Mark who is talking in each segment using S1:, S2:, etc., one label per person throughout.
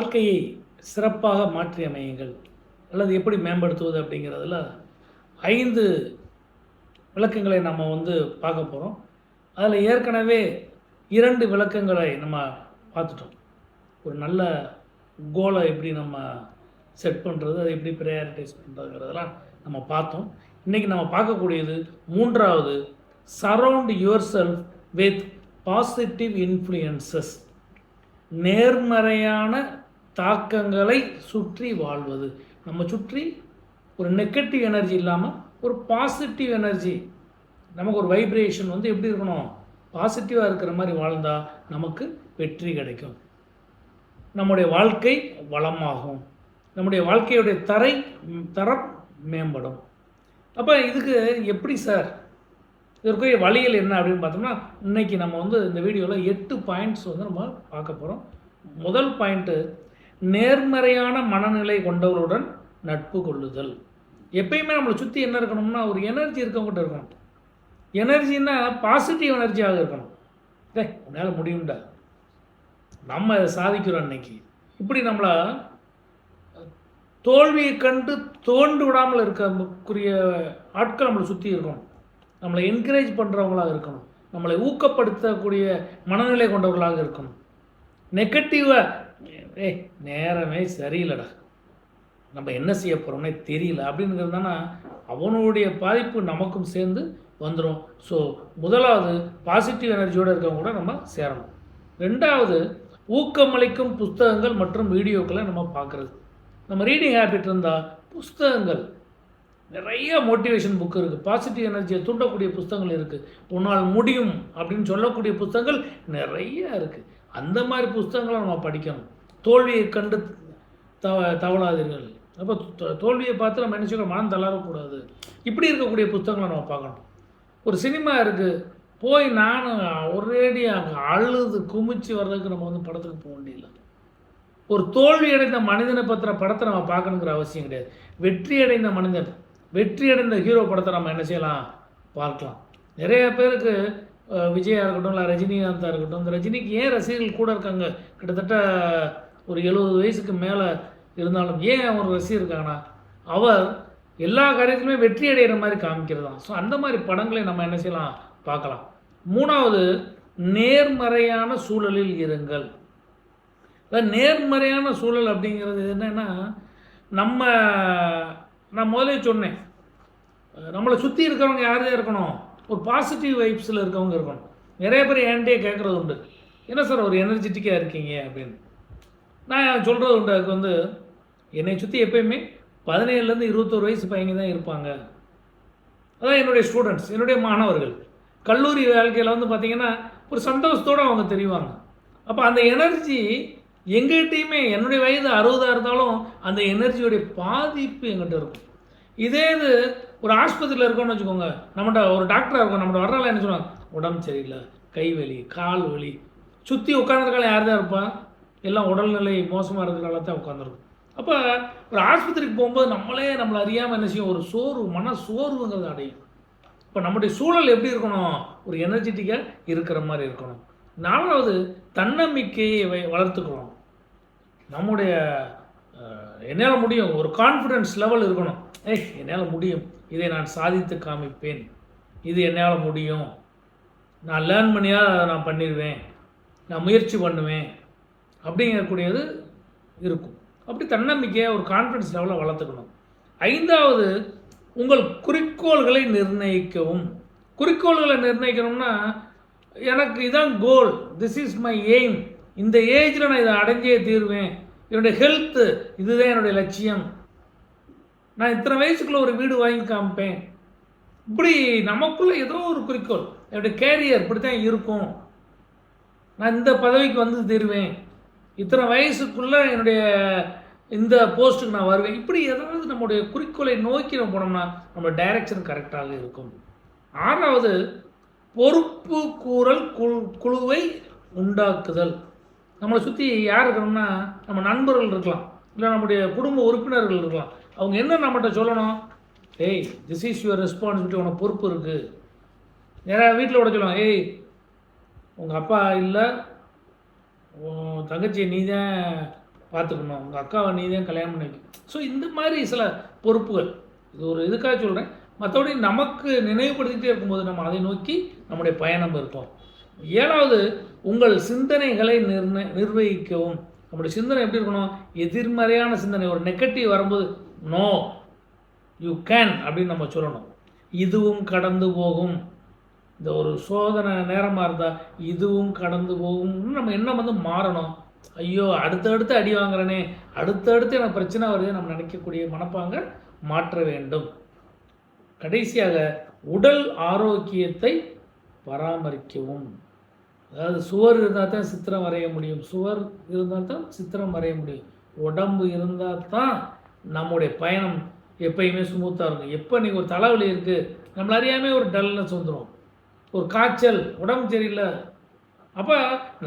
S1: வாழ்க்கையை சிறப்பாக மாற்றி அமையுங்கள். அல்லது எப்படி மேம்படுத்துவது அப்படிங்கிறதுல ஐந்து விளக்கங்களை நம்ம வந்து பார்க்க போகிறோம் அதில் ஏற்கனவே இரண்டு விளக்கங்களை நம்ம பார்த்துட்டோம். ஒரு நல்ல கோலை எப்படி நம்ம செட் பண்ணுறது அதை எப்படி ப்ரையாரிட்டைஸ் பண்ணுறதுங்கிறதெல்லாம் நம்ம பார்த்தோம். இன்றைக்கி நம்ம பார்க்கக்கூடியது மூன்றாவது surround yourself with positive influences நேர்மறையான தாக்கங்களை சுற்றி வாழ்வது. நம்ம சுற்றி ஒரு நெகட்டிவ் எனர்ஜி இல்லாமல் ஒரு பாசிட்டிவ் எனர்ஜி நமக்கு ஒரு வைப்ரேஷன் வந்து எப்படி இருக்கணும்? பாசிட்டிவாக இருக்கிற மாதிரி வாழ்ந்தால் நமக்கு வெற்றி கிடைக்கும். நம்முடைய வாழ்க்கை வளமாகும். நம்முடைய வாழ்க்கையுடைய தரை தரம் மேம்படும். அப்போ இதுக்கு எப்படி சார்? இதற்குரிய வழிகள் என்ன அப்படின்னு பார்த்தோம்னா இன்னைக்கு நம்ம வந்து இந்த வீடியோவில் எட்டு பாயிண்ட்ஸ் வந்து நம்ம பார்க்க போகிறோம் முதல் பாயிண்ட்டு நேர்மறையான மனநிலை கொண்டவருடன் நட்பு கொள்ளுதல். எப்பயுமே நம்மளை சுற்றி என்ன இருக்கணும்னா ஒரு எனர்ஜி இருக்கவங்ககிட்ட இருக்கணும். எனர்ஜின்னா பாசிட்டிவ் எனர்ஜியாக இருக்கணும். டே உன்னால் முடியும்டா. நம்ம அதை சாதிக்கிறோம் அன்னைக்கு. இப்படி நம்மளை தோல்வியை கண்டு தோண்டு விடாமல் இருக்கக்கூடிய ஆட்கள் நம்மளை சுற்றி இருக்கணும். நம்மளை என்கரேஜ் பண்ணுறவங்களாக இருக்கணும். நம்மளை ஊக்கப்படுத்தக்கூடிய மனநிலை கொண்டவர்களாக இருக்கணும். நெகட்டிவாக ஏய் நேரமே சரியில்லைடா. நம்ம என்ன செய்ய போகிறோம்னே தெரியல. அப்படிங்கிறதுனா அவனுடைய பாதிப்பு நமக்கும் சேர்ந்து வந்துடும் ஸோ முதலாவது பாசிட்டிவ் எனர்ஜியோடு இருக்கவங்க கூட நம்ம சேரணும். ரெண்டாவது ஊக்கமளிக்கும் புஸ்தகங்கள் மற்றும் வீடியோக்களை நம்ம பார்க்குறது. நம்ம ரீடிங் ஹேபிட் இருந்தால் புஸ்தகங்கள். நிறைய மோட்டிவேஷன் புக் இருக்குது பாசிட்டிவ் எனர்ஜியை தூண்டக்கூடிய புஸ்தகங்கள் இருக்குது உன்னால் முடியும் அப்படின்னு சொல்லக்கூடிய புஸ்தகங்கள் நிறைய இருக்குது அந்த மாதிரி புஸ்தகங்களை நம்ம படிக்கணும். தோல்வியை கண்டு தவ தவளாதீர்கள் அப்போ தோல்வியை பார்த்து நம்ம என்ன மனம் தளரக்கூடாது. இப்படி இருக்கக்கூடிய புத்தகங்களை நம்ம பார்க்கணும். ஒரு சினிமா இருக்குது போய் நானும் ஒரேடியாக அழுது குமிச்சு வர்றதுக்கு நம்ம வந்து படத்துக்கு போக வேண்டியதில்லை. ஒரு தோல்வி அடைந்த மனிதனை பற்றின படத்தை நம்ம பார்க்கணுங்கிற அவசியம் கிடையாது. வெற்றி அடைந்த மனிதன் வெற்றி அடைந்த ஹீரோ படத்தை நம்ம என்ன செய்யலாம்? பார்க்கலாம். நிறைய பேருக்கு விஜயாக விஜயா இருக்கட்டும் இல்லை ரஜினிகாந்தாக இருக்கட்டும் இந்த ரஜினிக்கு ஏன் ரசிகர்கள் கூட இருக்காங்க? கிட்டத்தட்ட ஒரு எழுபது வயசுக்கு மேலே இருந்தாலும் ஏன் அவர் ரசிகர் இருக்காங்கன்னா அவர் எல்லா காரியத்திலுமே வெற்றி அடைகிற மாதிரி காமிக்கிறது தான் ஸோ அந்த மாதிரி படங்களை நம்ம என்ன செய்யலாம்? பார்க்கலாம். மூணாவது நேர்மறையான சூழலில் இருங்கள். அதாவது நேர்மறையான சூழல் அப்படிங்கிறது என்னென்னா நம்ம நான் முதலே சொன்னேன். நம்மளை சுற்றி இருக்கிறவங்க யார் இருக்கணும்? ஒரு பாசிட்டிவ் வைப்ஸில் இருக்கவங்க இருக்கணும். நிறைய பேர் என்கிட்டயே கேட்குறது உண்டு. என்ன சார் ஒரு எனர்ஜெட்டிக்காக இருக்கீங்க அப்படின்னு. நான் சொல்கிறது உண்டு அதுக்கு வந்து என்னை சுற்றி எப்பயுமே பதினேழுலேருந்து இருபத்தோரு வயசு பையங்க தான் இருப்பாங்க. அதான் என்னுடைய ஸ்டூடெண்ட்ஸ் என்னுடைய மாணவர்கள். கல்லூரி வாழ்க்கையில் வந்து பார்த்திங்கன்னா ஒரு சந்தோஷத்தோடு அவங்க தெரிவாங்க. அப்போ அந்த எனர்ஜி எங்கள்கிட்டையுமே என்னுடைய வயது அறுபதாக இருந்தாலும் அந்த எனர்ஜியோடைய பாதிப்பு எங்கிட்ட இருக்கும். இதே இது ஒரு ஆஸ்பத்திரியில் இருக்கோம்னு வச்சுக்கோங்க. நம்மகிட்ட ஒரு டாக்டராக இருக்கும் நம்மகிட்ட வர்றால என்ன சொல்லுவாங்க உடம்பு சரியில்லை கை வலி கால் வலி. சுற்றி உட்காந்துருக்கால யார் தான் இருப்பா? எல்லாம் உடல்நிலை மோசமாக இருக்கிறனால தான் உட்காந்துருக்கும் அப்போ ஒரு ஆஸ்பத்திரிக்கு போகும்போது நம்மளே நம்மளை அறியாமல் என்ன செய்யும்? ஒரு சோர்வு மன சோர்வுங்கிறது அடையும். இப்போ நம்முடைய சூழல் எப்படி இருக்கணும்? ஒரு எனர்ஜெட்டிக்காக இருக்கிற மாதிரி இருக்கணும். நாலாவது தன்னம்பிக்கையை வளர்த்துக்கணும். நம்முடைய என்னால் முடியும்? ஒரு கான்ஃபிடென்ஸ் லெவல் இருக்கணும். ஏய் என்னால் முடியும். இதை நான் சாதித்து காமிப்பேன். இது என்னால் முடியும். நான் லேர்ன் பண்ணியாக அதை நான் பண்ணிடுவேன் நான் முயற்சி பண்ணுவேன். அப்படிங்கக்கூடியது இருக்கும். அப்படி தன்னம்பிக்கையை ஒரு கான்ஃபிடன்ஸ் லெவலில் வளர்த்துக்கணும். ஐந்தாவது உங்கள் குறிக்கோள்களை நிர்ணயிக்கவும். குறிக்கோள்களை நிர்ணயிக்கணும்னா எனக்கு இதான் goal this is my aim இந்த ஏஜில் நான் இதை அடைஞ்சே தீருவேன். என்னுடைய ஹெல்த்து இதுதான் என்னுடைய லட்சியம். நான் இத்தனை வயசுக்குள்ள ஒரு வீடு வாங்கி காமிப்பேன். இப்படி நமக்குள்ள ஏதோ ஒரு குறிக்கோள். என்னுடைய கேரியர் இப்படி தான் இருக்கும். நான் இந்த பதவிக்கு வந்து தீருவேன் இத்தனை வயசுக்குள்ள என்னுடைய இந்த போஸ்ட்டுக்கு நான் வருவேன். இப்படி ஏதாவது நம்முடைய குறிக்கோளை நோக்கி நம்ம போனோம்னா நம்ம டைரக்ஷன் கரெக்டாக இருக்கும். ஆறாவது பொறுப்பு கூறல் குழு குழுவை உண்டாக்குதல். நம்மளை சுற்றி யார் இருக்கணும்னா நம்ம நண்பர்கள் இருக்கலாம். இல்லை நம்முடைய குடும்ப உறுப்பினர்கள் இருக்கலாம். அவங்க என்ன நம்மகிட்ட சொல்லணும்? ஏய் திஸ் இஸ் யுவர் ரெஸ்பான்சிபிலிட்டி உனக்கு பொறுப்பு இருக்குது நிறையா வீட்டில் விட சொல்லலாம் ஏய் உங்கள் அப்பா இல்லை. உன் தங்கச்சியை நீ தான் பார்த்துக்கணும் உங்கள் அக்காவை நீ தான் கல்யாணம் பண்ணி ஸோ இந்த மாதிரி சில பொறுப்புகள். இது ஒரு இதுக்காக சொல்கிறேன் மற்றபடி நமக்கு நினைவுபடுத்திக்கிட்டே இருக்கும்போது நம்ம அதை நோக்கி நம்முடைய பயணம் இருப்போம் ஏழாவது உங்கள் சிந்தனைகளை நிர்ணய நிர்வகிக்கவும். நம்முடைய சிந்தனை எப்படி இருக்கணும்? எதிர்மறையான சிந்தனை. ஒரு நெகட்டிவ் வரும்போது நோ யூ கேன் அப்படின்னு நம்ம சொல்லணும். இதுவும் கடந்து போகும். இந்த ஒரு சோதனை நேரமாக இருந்தால் இதுவும் கடந்து போகும்னு நம்ம எண்ணம் வந்து மாறணும். ஐயோ அடுத்தடுத்து அடி வாங்குறனே. அடுத்தடுத்து எனக்கு பிரச்சனை வருது நம்ம நினைக்கக்கூடிய மனப்பாங்க மாற்ற வேண்டும். கடைசியாக உடல் ஆரோக்கியத்தை பராமரிக்கவும். அதாவது சுவர் இருந்தால் தான் சித்திரம் வரைய முடியும். சுவர் இருந்தால் தான் சித்திரம் வரைய முடியும். உடம்பு இருந்தால் தான் நம்முடைய பயணம் எப்பயுமே ஸ்மூத்தாக இருக்கும். எப்போ நீங்கள் ஒரு தலைவலி இருக்குது நம்மள அறியாமே ஒரு டல்னஸ் வந்துடும் ஒரு காய்ச்சல் உடம்பு சரியில்லை. அப்போ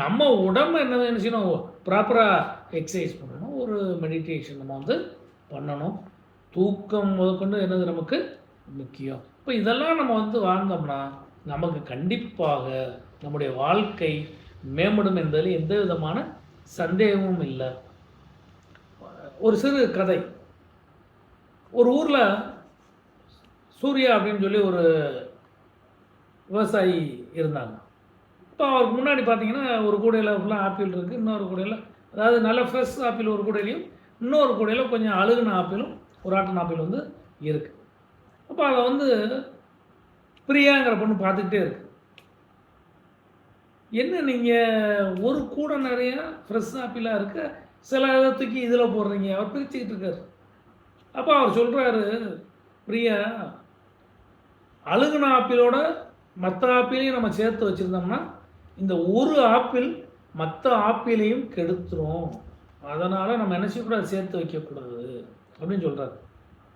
S1: நம்ம உடம்பு என்ன என்ன செய்யணும்? ப்ராப்பராக எக்ஸசைஸ் பண்ணணும். ஒரு மெடிடேஷன் நம்ம வந்து பண்ணணும். தூக்கம் முதற்கொண்டு என்னது நமக்கு? முக்கியம். இப்போ இதெல்லாம் நம்ம வந்து வாழ்ந்தோம்னா நமக்கு கண்டிப்பாக நம்முடைய வாழ்க்கை மேம்படும் என்பதில் எந்த விதமான சந்தேகமும் இல்லை. ஒரு சிறு கதை. ஒரு ஊரில் சூர்யா அப்படின்னு சொல்லி ஒரு விவசாயி இருந்தாங்க. இப்போ அவருக்கு முன்னாடி பார்த்தீங்கன்னா ஒரு கூடையில் ஃபுல்லாக ஆப்பிள் இருக்குது இன்னொரு கூடையில் அதாவது நல்ல ஃப்ரெஷ் ஆப்பிள் ஒரு கூடையிலையும் இன்னொரு கூடையில் கொஞ்சம் அழுகுன ஆப்பிளும் ஒரு ஆட்டன் ஆப்பிள் வந்து இருக்குது அப்போ அதை வந்து பிரியாங்கிற பொண்ணு பார்த்துக்கிட்டே இருக்கு. என்ன நீங்கள் ஒரு கூடை நிறையா ஃப்ரெஷ் ஆப்பிளாக இருக்க சில இடத்துக்கு தூக்கி இதில் போடுறீங்க அவர் பிரிச்சுக்கிட்டு இருக்கார். அப்போ அவர் சொல்கிறாரு பிரியா அழுகுன ஆப்பிளோட மற்ற ஆப்பிளையும் நம்ம சேர்த்து வச்சுருந்தோம்னா இந்த ஒரு ஆப்பிள் மற்ற ஆப்பிளையும் கெடுத்துரும். அதனால் நம்ம என்ன செய்யக்கூடாது? சேர்த்து வைக்கக்கூடாது. அப்படின்னு சொல்கிறாரு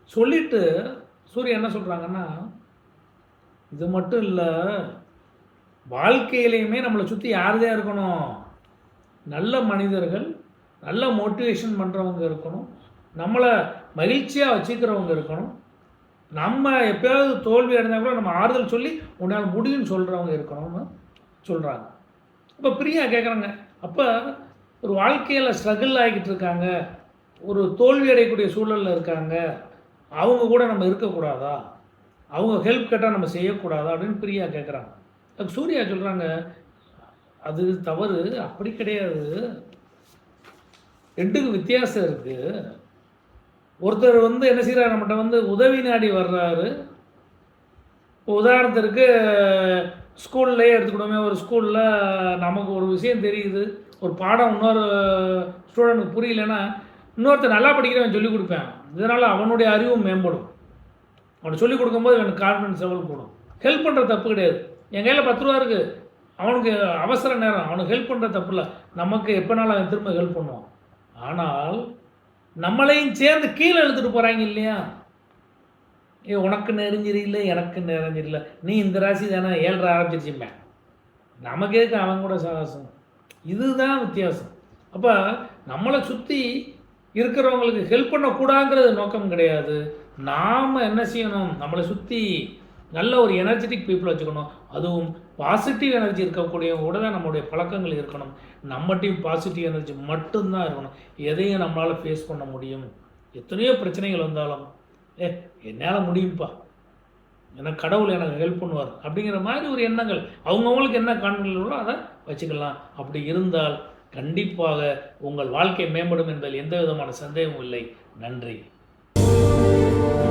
S1: சொல்லிட்டு சூரியன் என்ன சொல்கிறாங்கன்னா இது மட்டும் இல்லை வாழ்க்கையிலையுமே நம்மளை சுற்றி யாருதான் இருக்கணும்? நல்ல மனிதர்கள் நல்ல மோட்டிவேஷன் பண்ணுறவங்க இருக்கணும். நம்மளை மகிழ்ச்சியாக வச்சுக்கிறவங்க இருக்கணும். நம்ம எப்பயாவது தோல்வி அடைந்தால் கூட நம்ம ஆறுதல் சொல்லி உன்னால் முடியும்னு சொல்கிறவங்க இருக்கணும்னு சொல்கிறாங்க இப்போ பிரியா கேட்குறாங்க அப்போ ஒரு வாழ்க்கையில் ஸ்ட்ரகிள் ஆகிக்கிட்டு இருக்காங்க. ஒரு தோல்வி அடையக்கூடிய சூழலில் இருக்காங்க. அவங்க கூட நம்ம இருக்கக்கூடாதா? அவங்க ஹெல்ப் கேட்டால் நம்ம செய்யக்கூடாது அப்படின்னு பிரியா கேட்குறாங்க அதுக்கு சூர்யா சொல்கிறாங்க அது தவறு அப்படி கிடையாது. ரெண்டுக்கும் வித்தியாசம் இருக்குது ஒருத்தர் வந்து என்ன செய்கிறார் நம்மகிட்ட வந்து உதவி நாடி வர்றாரு. இப்போ உதாரணத்திற்கு ஸ்கூல்லையே எடுத்துக்கணுமே ஒரு ஸ்கூலில் நமக்கு ஒரு விஷயம் தெரியுது. ஒரு பாடம் இன்னொரு ஸ்டூடெண்ட்டுக்கு புரியலன்னா இன்னொருத்தர் நல்லா படிக்கிறவன் சொல்லிக் கொடுப்பேன். இதனால் அவனுடைய அறிவும் மேம்படும். அவனுக்கு சொல்லிக் கொடுக்கும்போது எனக்கு கான்ஃபிடன்ஸ் லெவல் கூடும். ஹெல்ப் பண்ணுற தப்பு கிடையாது. என் கையில் பத்து ரூபா இருக்குது அவனுக்கு அவசர நேரம். அவனுக்கு ஹெல்ப் பண்ணுற தப்பு இல்லை. நமக்கு எப்போனாலும் அவன் திரும்ப ஹெல்ப் பண்ணுவான். ஆனால் நம்மளையும் சேர்ந்து கீழே எழுத்துட்டு போகிறாங்க இல்லையா? ஏ உனக்கு நெறிஞ்சிரியில்லை எனக்கு நெறிஞ்சிரில்லை நீ இந்த ராசி தானே ஏழரை ஆரம்பிச்சிருச்சுமே நமக்கு எதுக்கு அவன் கூட சாகசம்? இதுதான் வித்தியாசம். அப்போ நம்மளை சுற்றி இருக்கிறவங்களுக்கு ஹெல்ப் பண்ணக்கூடாங்கிறது நோக்கம் கிடையாது. நாம் என்ன செய்யணும்? நம்மளை சுற்றி நல்ல ஒரு எனர்ஜெட்டிக் பீப்புள் வச்சுக்கணும். அதுவும் பாசிட்டிவ் எனர்ஜி இருக்கக்கூடிய கூட தான் நம்மளுடைய பழக்கங்கள் இருக்கணும். நம்மகிட்டையும் பாசிட்டிவ் எனர்ஜி மட்டும்தான் இருக்கணும். எதையும் நம்மளால் ஃபேஸ் பண்ண முடியும். எத்தனையோ பிரச்சனைகள் வந்தாலும் ஏ என்னால் முடியும்ப்பா எனக்கு கடவுள் எனக்கு ஹெல்ப் பண்ணுவார். அப்படிங்கிற மாதிரி ஒரு எண்ணங்கள். அவங்கவுங்களுக்கு என்ன கான்ஃபிடன்ஸ் அதை வச்சுக்கலாம். அப்படி இருந்தால் கண்டிப்பாக உங்கள் வாழ்க்கை மேம்படும் என்பதில் எந்த விதமான சந்தேகமும் இல்லை. நன்றி. Thank you.